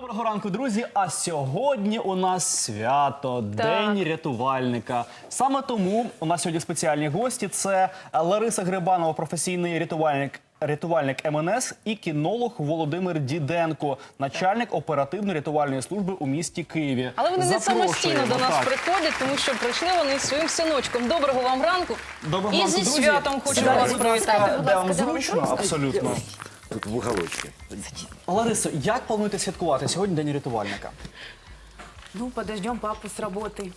Доброго ранку, друзі. А сьогодні у нас свято День рятувальника. Саме тому у нас сьогодні спеціальні гості. Це Лариса Грибанова, професійний рятувальник. Рятувальник МНС і кінолог Володимир Діденко, начальник оперативно-рятувальної служби у місті Києві. Але вони не самостійно до нас так. приходять, тому що прийшли вони своїм синочком. Доброго вам ранку. Доброго і ранку, зі друзі. святом хочемо Сідайте, вас привітати. Де вам зручно? Абсолютно Тут в уголочке. Ларисо, як плануєте святкувати сьогодні День рятувальника? Ну, подождем папу с работы.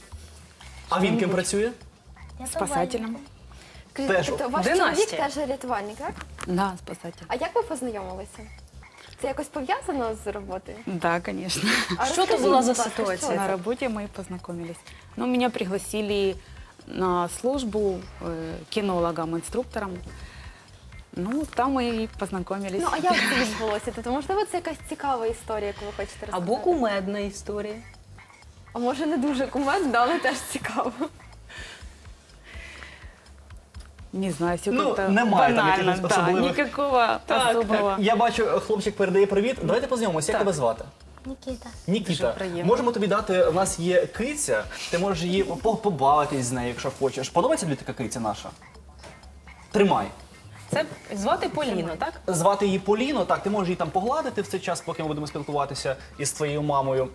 А він ким працює? Спасателем. Теж. Теж. Тобто ваш Династія. чоловік теж рятувальник, так? Да, спасатель. А як ви познайомилися? Це якось пов'язано з роботою? Да, конечно. А Що то розкажіть, була будь за ласка, ситуація? що На це? работе мы познакомились. Ну, меня пригласили на службу э, кинологом, инструктором. Ну, там мы и познакомились. Ну, а як це відбулося? Тобто, можливо, це якась цікава історія, яку ви хочете розказати? Або кумедна історія. А може не дуже кумедна, але теж цікаво. Не знаю, все Ну, как-то немає там банально. якихось Да, особливих- никакого особого. Я бачу, хлопчик передає привіт. Давайте познайомимося. Як Так. тебе звати? Нікіта. Нікіта. Приємно. Можемо тобі дати. У нас є киця. Ти можеш її по- побавитись з нею, якщо хочеш. Подобається тобі така киця наша? Тримай. Це звати Поліно, так? Звати її Поліно. Так, ти можеш її там погладити в цей час, поки ми будемо спілкуватися із твоєю мамою.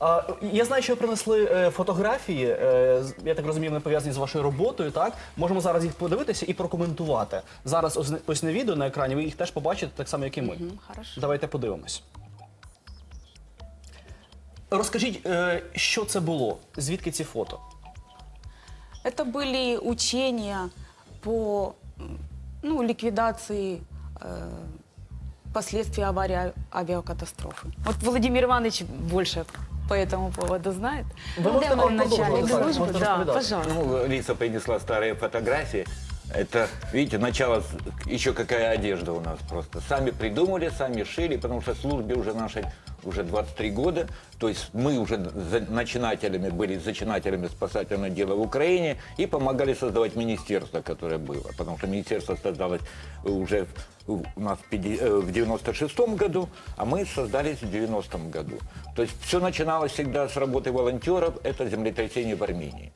А, я знаю, що ви принесли е, фотографії. е, з- я так розумію, вони пов'язані з вашою роботою. Так можемо зараз їх подивитися і прокоментувати. Зараз ось, ось на відео на екрані. Ви їх теж побачите, так само, як і ми. Мгм, хорошо. Давайте подивимось. Розкажіть, е, що це було? Звідки ці фото? Это были учения по м, ну, ликвидации э, последствий аварии авиакатастрофы. Вот Владимир Иванович больше по этому поводу знает. Ви можете Он нам начальник продовжувати, службы, можете да, пожалуйста. Ну, Лиса принесла старые фотографии. Это, видите, начало, еще какая одежда у нас просто. Сами придумали, сами шили, потому что службе уже нашей уже 23 года. То есть мы уже за- начинателями были, зачинателями спасательного дела в Украине и помогали создавать министерство, которое было. Потому что министерство создалось уже в- у нас в пяти- э, в 96 году, а мы создались в 90 году. То есть все начиналось всегда с работы волонтеров, это землетрясение в Армении.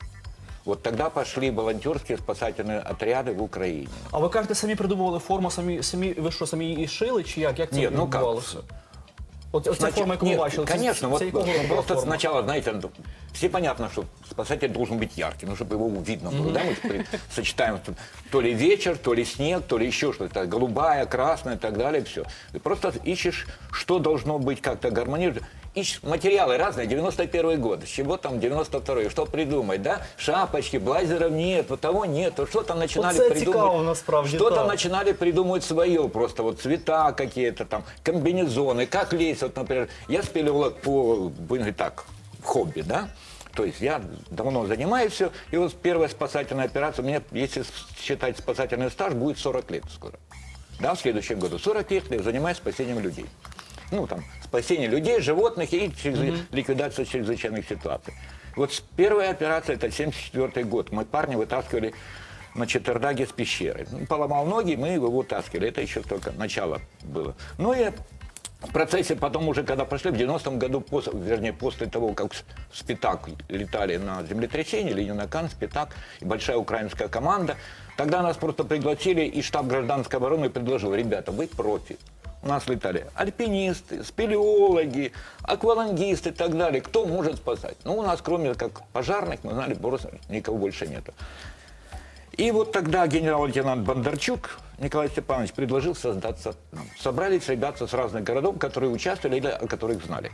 Вот тогда пошли волонтерские спасательные отряды в Украине. А ви кажете, самі придумували форму, самі, самі ви що, самі її шили, чи як? Як це Ні, ну, відбувалося? От, Оця Значит, форма, яку ви нет, бачили, Конечно, це, вот це просто форма? сначала, знаете, ну, все понятно, что спасатель должен быть ярким, ну, чтобы его видно было. Да? Мы сочетаем то ли вечер, то ли снег, то ли еще что-то. Голубая, красная и так далее, все. Ты просто ищешь, что должно быть как-то гармонировать. Ищешь материалы разные, 91 год, с чего там 92 что придумать, да? Шапочки, блайзеров нет, вот того нет, вот что там начинали Оце придумывать. цікаво насправді, Что-то так. начинали придумывать свое, просто вот цвета какие-то там, комбинезоны, как лезть, вот, например, я спиливал по, будем говорить так, хобби, да, то есть я давно занимаюсь все, и вот первая спасательная операция, у меня, если считать спасательный стаж, будет 40 лет скоро. Да, в следующем году. 40 лет я занимаюсь спасением людей. Ну, там, спасение людей, животных и чрезв- ликвидацию чрезвычайных ситуаций. Вот первая операция, это 74 год. Мы парня вытаскивали на Четвердаге с пещеры. Ну, поломал ноги, мы его вытаскивали. Это еще только начало было. Ну и в процессе потом уже, когда пошли, в 90-м году, после, вернее, после того, как Спитак летали на землетрясение, Ленинакан, Спитак, и большая украинская команда, тогда нас просто пригласили, и штаб гражданской обороны предложил, ребята, вы профи. У нас летали альпинисты, спелеологи, аквалангисты и так далее. Кто может спасать? Ну, у нас, кроме как пожарных, мы знали, просто никого больше нету. И вот тогда генерал-лейтенант Бондарчук Николай Степанович предложил создаться. нам. Собрались ребята с разных городов, которые участвовали или о которых знали.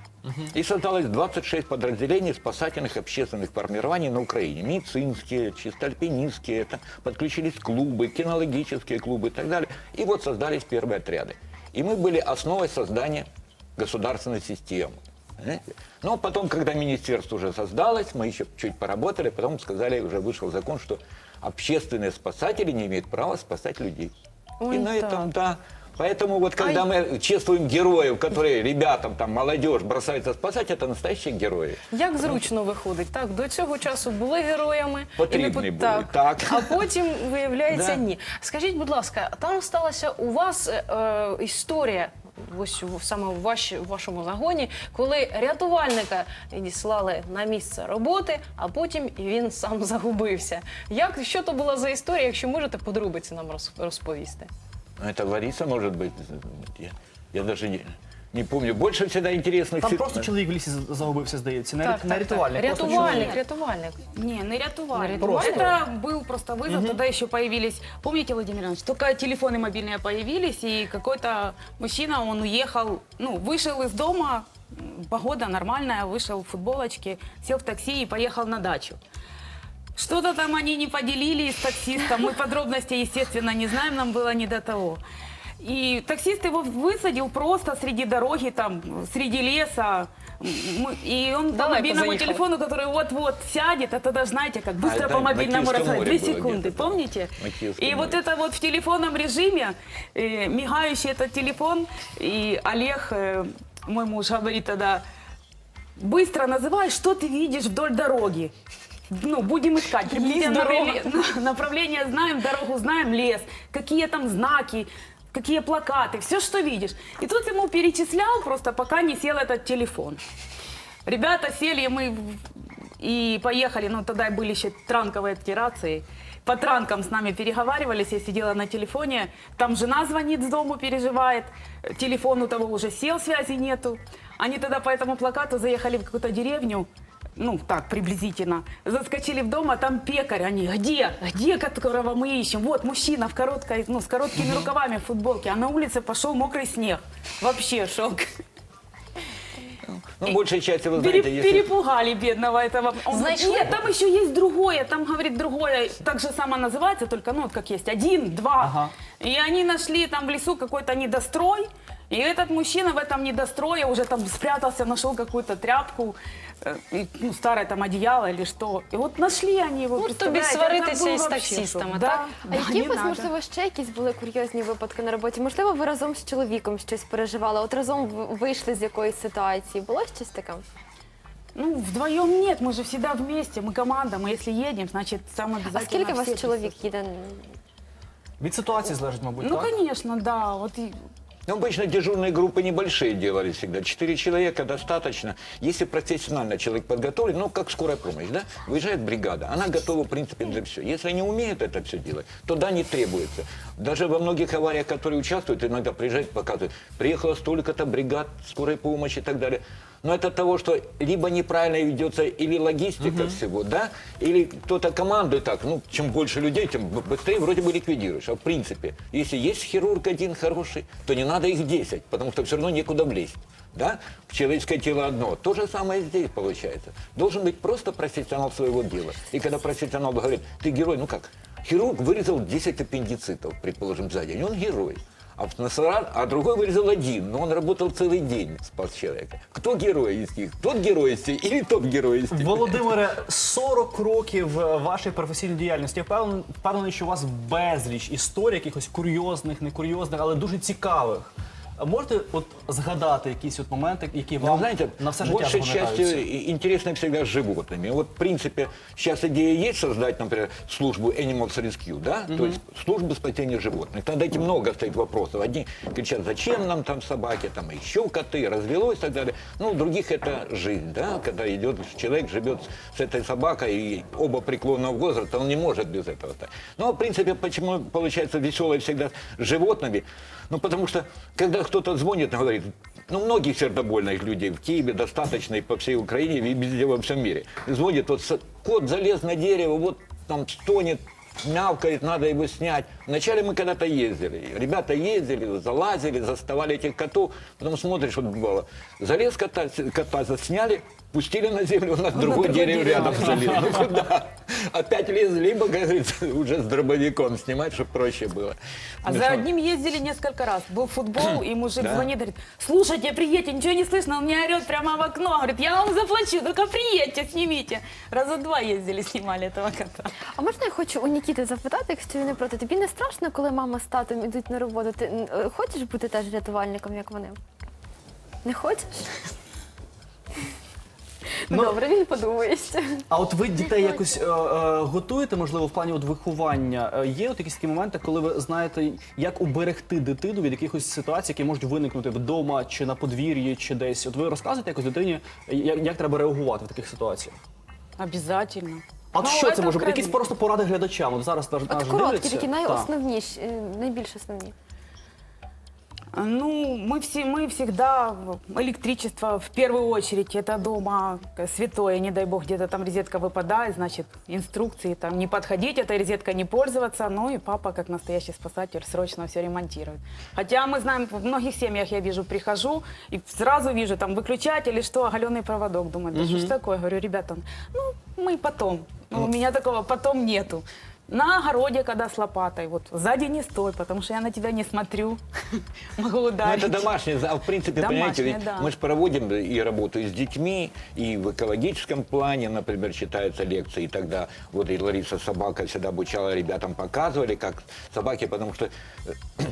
И создалось 26 подразделений спасательных общественных формирований на Украине. Медицинские, чисто альпинистские, это подключились клубы, кинологические клубы и так далее. И вот создались первые отряды. И мы были основой создания государственной системы. Понимаете? Но потом, когда министерство уже создалось, мы еще чуть поработали, потом сказали, уже вышел закон, что общественные спасатели не имеют права спасать людей. Ой, И на так. этом, да. Поэтому вот когда мы чествуем героев, которые ребятам, там, молодежь бросается спасать, это настоящие герои. Як зручно виходить, так до цього часу були героями Потрібні і не були, так, так. а потім виявляється Да. ні. Скажіть, будь ласка, там сталася у вас е, е, історія ось саме в ваші- вашому загоні, коли рятувальника діслали на місце роботи, а потім він сам загубився. Як що то була за історія, якщо можете подробиці нам роз- розповісти? Ну, Это Лариса, может быть. Я, я не, не помню. Больше всегда интересных Там сит- просто чоловік в лісі загубився, здається. Не, не рятувальник. просто Рятувальник, чоловік. рятувальник. Не, на рятувальник. Просто? Это был просто вызов. Тогда еще появились, помните, Владимир Иванович, только телефоны мобильные появились, и какой-то мужчина, он уехал, ну, вышел из дома, м, погода нормальная, вышел в футболочке, сел в такси и поехал на дачу. Что-то там они не поделили с таксистом. Мы подробностей, естественно, не знаем, нам было не до того. И таксист его высадил просто среди дороги, там, среди леса. Мы- И он по Далеко мобильному заехал. телефону, который вот-вот сядет, а тогда, знаете, как быстро А, по на мобильному Киевском море Две было секунды, где-то, помните? На Киевском И вот море. это вот в телефонном режиме, э, мигающий этот телефон, и Олег, э, мой муж, говорит тогда, быстро называй, что ты видишь вдоль дороги. Ну, будем искать. Приблизительно дорога. направле- направление знаем, дорогу знаем, лес. Какие там знаки, какие плакаты, все, что видишь. И тут ему перечислял просто, пока не сел этот телефон. Ребята сели, мы в- и поехали, ну тогда были еще транковые эти рации. По транкам с нами переговаривались, я сидела на телефоне, там жена звонит с дому, переживает, телефон у того уже сел, связи нету. Они тогда по этому плакату заехали в какую-то деревню, ну так, приблизительно, заскочили в дом, а там пекарь, они, где, где, которого мы ищем? Вот мужчина в короткой, ну с короткими рукавами в футболке, а на улице пошел мокрый снег. Вообще шок. Ну, большей части, вы Пере- знаете, если... Перепугали бедного этого. Он говорит, Значит, нет, там еще есть другое, там, говорит, другое, так же само называется, только, ну, вот как есть, один, два. Ага. И они нашли там в лесу какой-то недострой, и этот мужчина в этом недострое уже там спрятался, нашел какую-то тряпку, ну, старое там одеяло или что. И вот нашли они его, Ну, представляете, тобі это сваритися был із вообще таксистами, шок. так? А Да, які не у вас, надо. можливо, ще якісь були курйозні випадки на роботі? Можливо, ви разом з чоловіком щось переживали, от разом в- вийшли з якоїсь ситуації. Було щось таке? Ну, вдвоем нет, мы же всегда вместе, мы команда, мы если едем, значит, сам А обязательно скільки все вас чоловік присутствуют. їде? Від ситуації залежить, мабуть, Ну, так? конечно, да, вот и Ну, обычно дежурные группы небольшие делали всегда. Четыре человека достаточно. Если профессионально человек подготовлен, ну, как скорая помощь, да, выезжает бригада, она готова, в принципе, для всего. Если не умеет это все делать, то да, не требуется. Даже во многих авариях, которые участвуют, иногда приезжают, показывают, приехало столько-то бригад скорой помощи и так далее. Но это от того, что либо неправильно ведется или логистика всего, да, или кто-то командует так, ну, чем больше людей, тем б- быстрее вроде бы ликвидируешь. А в принципе, если есть хирург один хороший, то не надо их 10, потому что все равно некуда влезть. Да? Человеческое тело одно. То же самое здесь получается. Должен быть просто профессионал своего дела. И когда профессионал говорит, ты герой, ну как, хирург вырезал 10 аппендицитов, предположим, за день, он герой. А, а другой вырезал один, но он работал целый день, спас человека. Кто герой из них? Тот герой из них или тот герой из них? Володимире, 40 років е, вашої професійної діяльності. Я впевнений, впевнений, що у вас безліч історій, якихось курйозних, некурйозних, але дуже цікавих. А Можете от згадати якісь от моменти, які Ну, вам знаете, на все життя большей запам'ятаються? частью и- интересно всегда с животными. Вот, в принципе, сейчас идея есть создать, например, службу Animals Rescue, да? То есть службу спасения животных. Тогда эти много стоит вопросов. Одни кричат, зачем нам там собаки, там еще коты, развелось и так далее. Ну, у других это жизнь, да? Когда идет человек, живет с этой собакой, и оба преклонного возраста, он не может без этого. так. Ну, в принципе, почему получается веселое всегда с животными? Ну, потому что, когда кто-то звонит и говорит, ну, многих сердобольных людей в Киеве достаточно и по всей Украине, и везде во всем мире. Звонит, вот с- кот залез на дерево, вот там стонет, мявкает, надо его снять. Вначале мы когда-то ездили. Ребята ездили, залазили, заставали этих котов. Потом смотришь, вот бывало, залез кота, кота засняли, пустили на землю, он на другое другое дерево дерево. рядом залез. Ну, куда? Опять лез, либо, как говорится, уже с дробовиком снимать, чтобы проще было. А Ну, за что? одним ездили несколько раз. Был футбол, и мужик Да. звонит, говорит, слушайте, приедьте, ничего не слышно, он мне орет прямо в окно. Говорит, я вам заплачу, только приедьте, снимите. Раза два ездили, снимали этого кота. А можна я хочу у Нікіти запитати, якщо він не проти? Тобі не страшно, коли мама з татом ідуть на роботу? Ти м, е, хочеш бути теж рятувальником, як вони? Не хочеш? Ну, Добре, він подумає ще. А от ви дітей якось е, е, готуєте, можливо, в плані от виховання? Е, Є от якісь такі моменти, коли ви знаєте, як уберегти дитину від якихось ситуацій, які можуть виникнути вдома чи на подвір'ї, чи десь? От ви розказуєте якось дитині, як, як треба реагувати в таких ситуаціях? Обязательно. А Ну, що це може бути? Якісь просто поради глядачам? От зараз наш, От наш короткі, дивляться. такі Так. найосновніші, е, найбільш основні. Ну, мы, все, мы всегда, электричество в первую очередь, это дома святое, не дай бог, где-то там розетка выпадает, значит, инструкции там не подходить, этой розеткой не пользоваться, ну и папа, как настоящий спасатель, срочно все ремонтирует. Хотя мы знаем, в многих семьях я вижу, прихожу и сразу вижу там выключатель или что, оголенный проводок, думаю, да что ж такое, говорю, ребята, ну, мы потом, ну, у меня такого потом нету. На огороде, когда с лопатой, вот сзади не стой, потому что я на тебя не смотрю, могу Ну, ударить. это домашнее, а в принципе, Домашнее, понимаете, ведь да. мы же проводим и работу и с детьми, и в экологическом плане, например, читаются лекции, и тогда вот и Лариса Собака всегда обучала ребятам, показывали, как собаки, потому что э,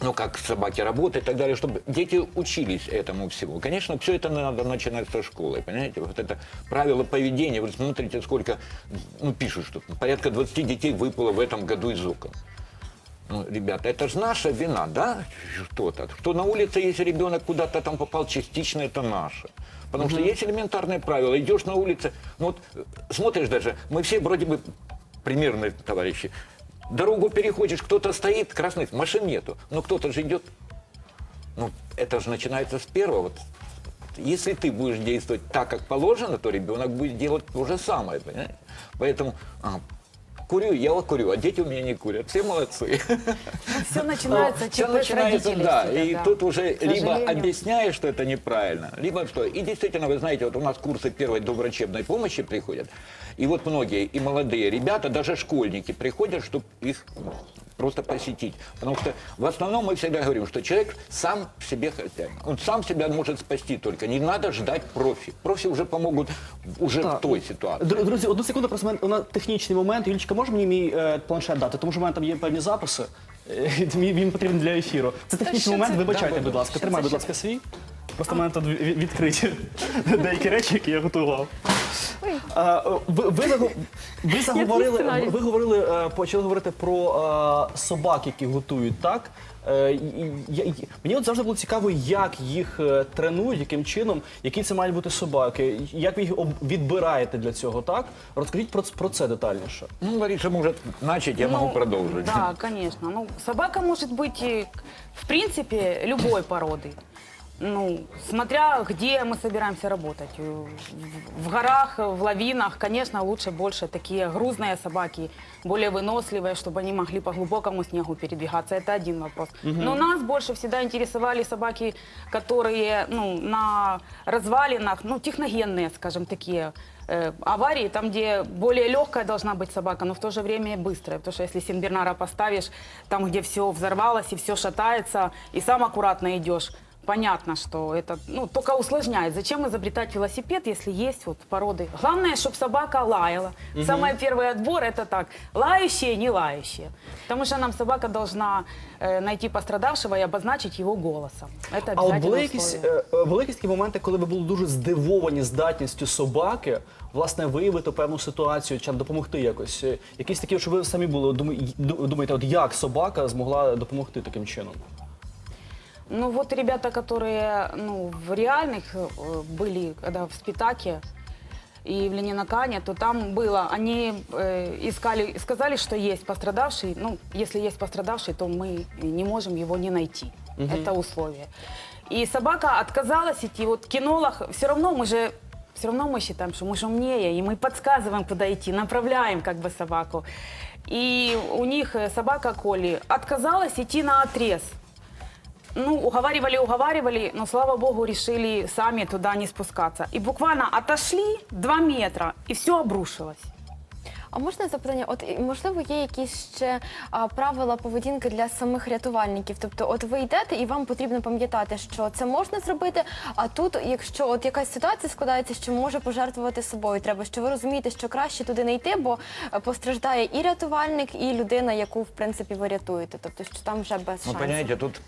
ну, как собаки работают и так далее, чтобы дети учились этому всему. Конечно, все это надо начинать со школы, понимаете? Вот это правило поведения. Вы смотрите, сколько, ну, пишут, что порядка 20 детей выпало в этом году из окон. Ну, ребята, это же наша вина, да? Что-то. Что на улице, если ребенок куда-то там попал, частично это наше. Потому что есть элементарные правила. Идешь на улице, ну вот смотришь даже, мы все вроде бы примерные товарищи. Дорогу переходишь, кто-то стоит, красный, машин нету, но кто-то же идет. Ну, это же начинается с первого. Вот если ты будешь действовать так, как положено, то ребенок будет делать то же самое, понимаете? Поэтому а, курю, я вот курю, а дети у меня не курят. Все молодцы. Все начинается с начинается, да. всегда, И да. тут уже К либо сожалению. объясняешь, что это неправильно, либо что. И действительно, вы знаете, вот у нас курсы первой доврачебной помощи приходят. И вот многие, и молодые ребята, даже школьники приходят, чтобы их просто посетить. Потому что в основном мы всегда говорим, что человек сам себе хозяин. Он сам себя может спасти только. Не надо ждать профи. Профи уже помогут уже Так. в той ситуации. Дру- Друзі, одну секунду, просто в мене- у нас технічний момент. Юлічка, може мені мій е, планшет дати? Тому що в мене там є певні записи. Е, Він, він потрібен для ефіру. Це технічний що момент. це? Вибачайте, Да, будь ласка. що Тримай, це, будь що ласка, свій. Просто в мене тут ві- відкриті деякі речі, які я готував. А, ви, ви, заго- ви заговорили, сценарій. ви говорили, е, почали говорити про е, собак, які готують, так? Е, і- я- і- Мені от завжди було цікаво, як їх е, тренують, яким чином, які це мають бути собаки, як ви їх об- відбираєте для цього, так? Розкажіть про, ц- про це детальніше. Ну, Лариса может начать, я Ну, могу продолжить. Да, конечно. Ну, собака может быть, и, в принципе, любой породы. Ну, смотря где мы собираемся работать. Э, В- В горах, в лавинах, конечно, лучше больше такие грузные собаки, более выносливые, чтобы они могли по глубокому снегу передвигаться. Это один вопрос. Но нас больше всегда интересовали собаки, которые ну, на развалинах, ну, техногенные, скажем, такие, э, аварии, там, где более легкая должна быть собака, но в то же время и быстрая. Потому что если Сенбернара поставишь, там, где все взорвалось и все шатается, и сам аккуратно идешь, понятно, что это ну, только усложняет. Зачем изобретать велосипед, если есть вот породы? Главное, чтобы собака лаяла. Самый первый отбор это так, лающие, не лающие. Потому что нам собака должна э, найти пострадавшего и обозначить его голосом. Это А от обязательно були якісь, условие. е, е, були якісь такі моменти, коли ви були дуже здивовані здатністю собаки власне виявити певну ситуацію чи допомогти якось? Е, Якісь такі, що ви самі були думаєте, думаєте, от як собака змогла допомогти таким чином? Ну вот ребята, которые ну, в реальных э, были, когда в Спитаке и в Ленинакане, то там было, они э, искали, сказали, что есть пострадавший. Ну, если есть пострадавший, то мы не можем его не найти. Это условие. И собака отказалась идти. Вот кинолог, все равно мы же все равно мы считаем, что мы же умнее, и мы подсказываем, куда идти, направляем как бы собаку. И у них э, собака Коли отказалась идти на отрез. Ну, уговаривали, уговаривали, но, слава богу, решили сами туда не спускаться. И буквально отошли два метра, и все обрушилось. А можна запитання? От і, можливо, є якісь ще а, правила поведінки для самих рятувальників? Тобто, от ви йдете і вам потрібно пам'ятати, що це можна зробити. А тут, якщо от якась ситуація складається, що може пожертвувати собою, треба, що ви розумієте, що краще туди не йти, бо е, постраждає і рятувальник, і людина, яку в принципі ви рятуєте. Тобто, що там вже без Ну, шансів. понимаете, тут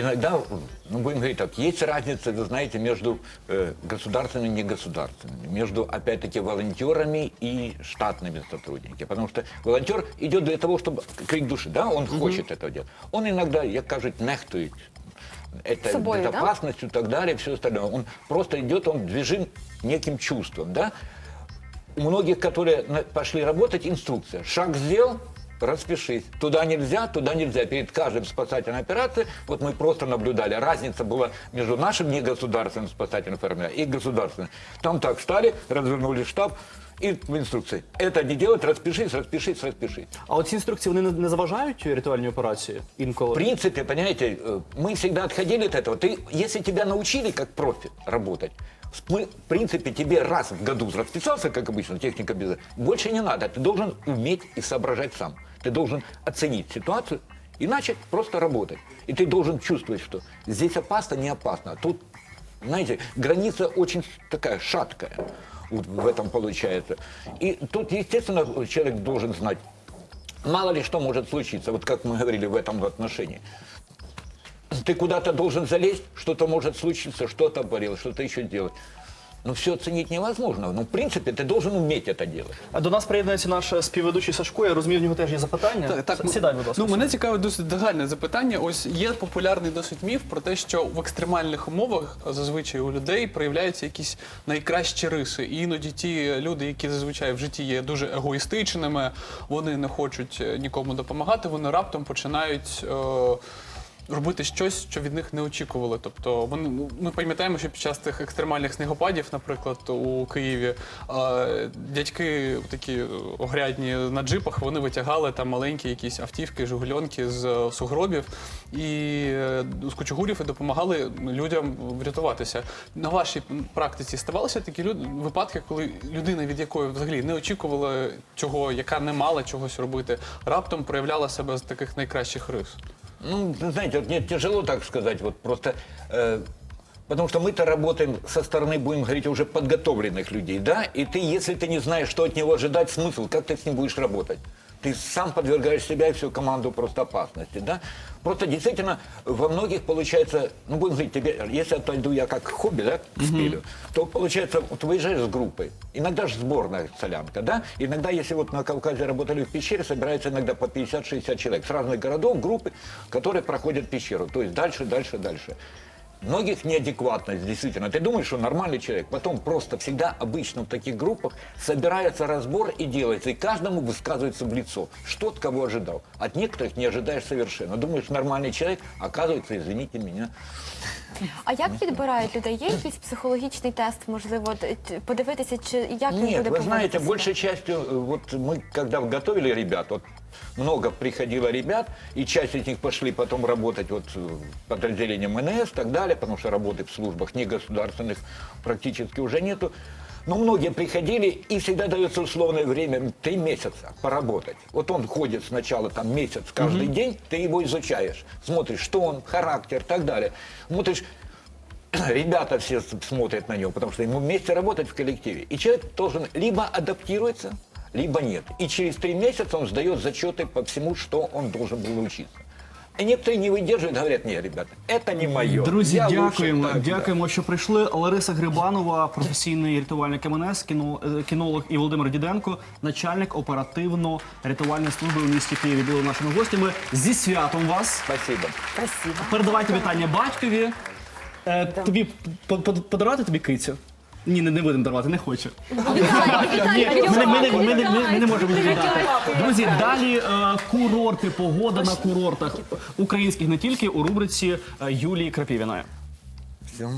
иногда, ну, будем говорить так, есть разница, вы знаете, между э, государственными и негосударственными, между, опять-таки, волонтерами и штатными сотрудниками. Потому что волонтер идет для того, чтобы крик души, да, он хочет этого делать. Он иногда, як кажуть, нехтует это Собой, да? безопасностью и так далее, все остальное. Он просто идет, он движим неким чувством, да. У многих, которые пошли работать, инструкция. Шаг сделал, распишись. Туда нельзя, туда нельзя. Перед каждой спасательной операцией, вот мы просто наблюдали, разница была между нашим негосударственным спасательным формированием и государственным. Там так встали, развернули штаб, и в инструкции. Это не делать, распишись, распишись, распишись. А оці інструкції вони не, не заважають рятувальній операції інколи? В принципе, понимаете, э, мы всегда отходили от этого. Ты, если тебя научили как профи работать, мы, в принципе, тебе раз в году расписался, как обычно, техника без... Больше не надо. Ты должен уметь и соображать сам. Ты должен оценить ситуацию и начать просто работать. И ты должен чувствовать, что здесь опасно, не опасно. Тут, знаете, граница очень такая шаткая. Вот в этом получается. И тут, естественно, человек должен знать, Мало ли что может случиться, вот как мы говорили в этом отношении. Ты куда-то должен залезть, что-то может случиться, что-то болело, что-то еще делать. Но все оценить невозможно. Но в принципе ты должен уметь это делать. А До нас приєднується наш співведучий Сашко. Я розумію, в нього теж є запитання. Так, так, Сідай, будь ласка. Ну, мене цікавить досить загальне запитання. Ось є популярний досить міф про те, що в екстремальних умовах зазвичай у людей проявляються якісь найкращі риси. І іноді ті люди, які зазвичай в житті є дуже егоїстичними, вони не хочуть е, нікому допомагати, вони раптом починають. Е- Робити щось, що від них не очікували. Тобто вони ну, ми пам'ятаємо, що під час тих екстремальних снігопадів, наприклад, у Києві, дядьки такі огрядні на джипах, вони витягали там маленькі якісь автівки, жигульонки з е, сугробів і е, з кучугурів і допомагали людям врятуватися. На вашій практиці ставалися такі люд... випадки, коли людина, від якої взагалі не очікувала чого, яка не мала чогось робити, раптом проявляла себе з таких найкращих рис. Ну, вы знаете, вот мне тяжело так сказать, вот просто, э, потому что мы-то работаем со стороны, будем говорить, уже подготовленных людей, да, и ты, если ты не знаешь, что от него ожидать, смысл, как ты с ним будешь работать? Ты сам подвергаешь себя и всю команду просто опасности, да? Просто действительно во многих получается, ну будем говорить, тебе, если отойду я как хобби, да, к стилю, то получается, вот выезжаешь с группой, иногда же сборная солянка, да, иногда, если вот на Кавказе работали в пещере, собирается иногда по 50-60 человек с разных городов, группы, которые проходят пещеру, то есть дальше, дальше, дальше. Многих неадекватность, действительно. Ты думаешь, что нормальный человек, потом просто всегда обычно в таких группах собирается разбор и делается, и каждому высказывается в лицо, что от кого ожидал. От некоторых не ожидаешь совершенно. Думаешь, нормальный человек, оказывается, извините меня, А як відбирають людей? Є якийсь психологічний тест, можливо, т- т- подивитися, чи як він Нет, буде вы знаете, поводити себе? большей частью, э, вот мы когда готовили ребят, вот много приходило ребят, и часть из них пошли потом работать вот э, в подразделении МНС и так далее, потому что работы в службах негосударственных практически уже нету. Но многие приходили, и всегда дается условное время, три месяца поработать. Вот он ходит сначала там месяц каждый день, ты его изучаешь, смотришь, что он, характер и так далее. Смотришь, ребята все смотрят на него, потому что ему вместе работать в коллективе. И человек должен либо адаптируется, либо нет. И через три месяца он сдает зачеты по всему, что он должен был учиться. И некоторые не выдерживают, говорят, нет, ребята, это не мое. Друзі, Я лучше дякуємо. так, да». дякуємо, що прийшли. Лариса Грибанова, професійний рятувальник МНС, кіно, е, кінолог і Володимир Діденко, начальник оперативно-рятувальної служби у місті Києві. Були нашими гостями. Зі святом вас. Спасибо. Спасибо. Передавайте вітання батькові. Е, тобі по- по- подарувати тобі кицю? Ні, не, не будемо дарувати, не хочу. Ні, ми, не- ми, не- ми, не- ми, ми не можемо віддати. Друзі, далі е, курорти, погода на курортах українських не тільки у рубриці е, Юлії Крапівіної. Всё.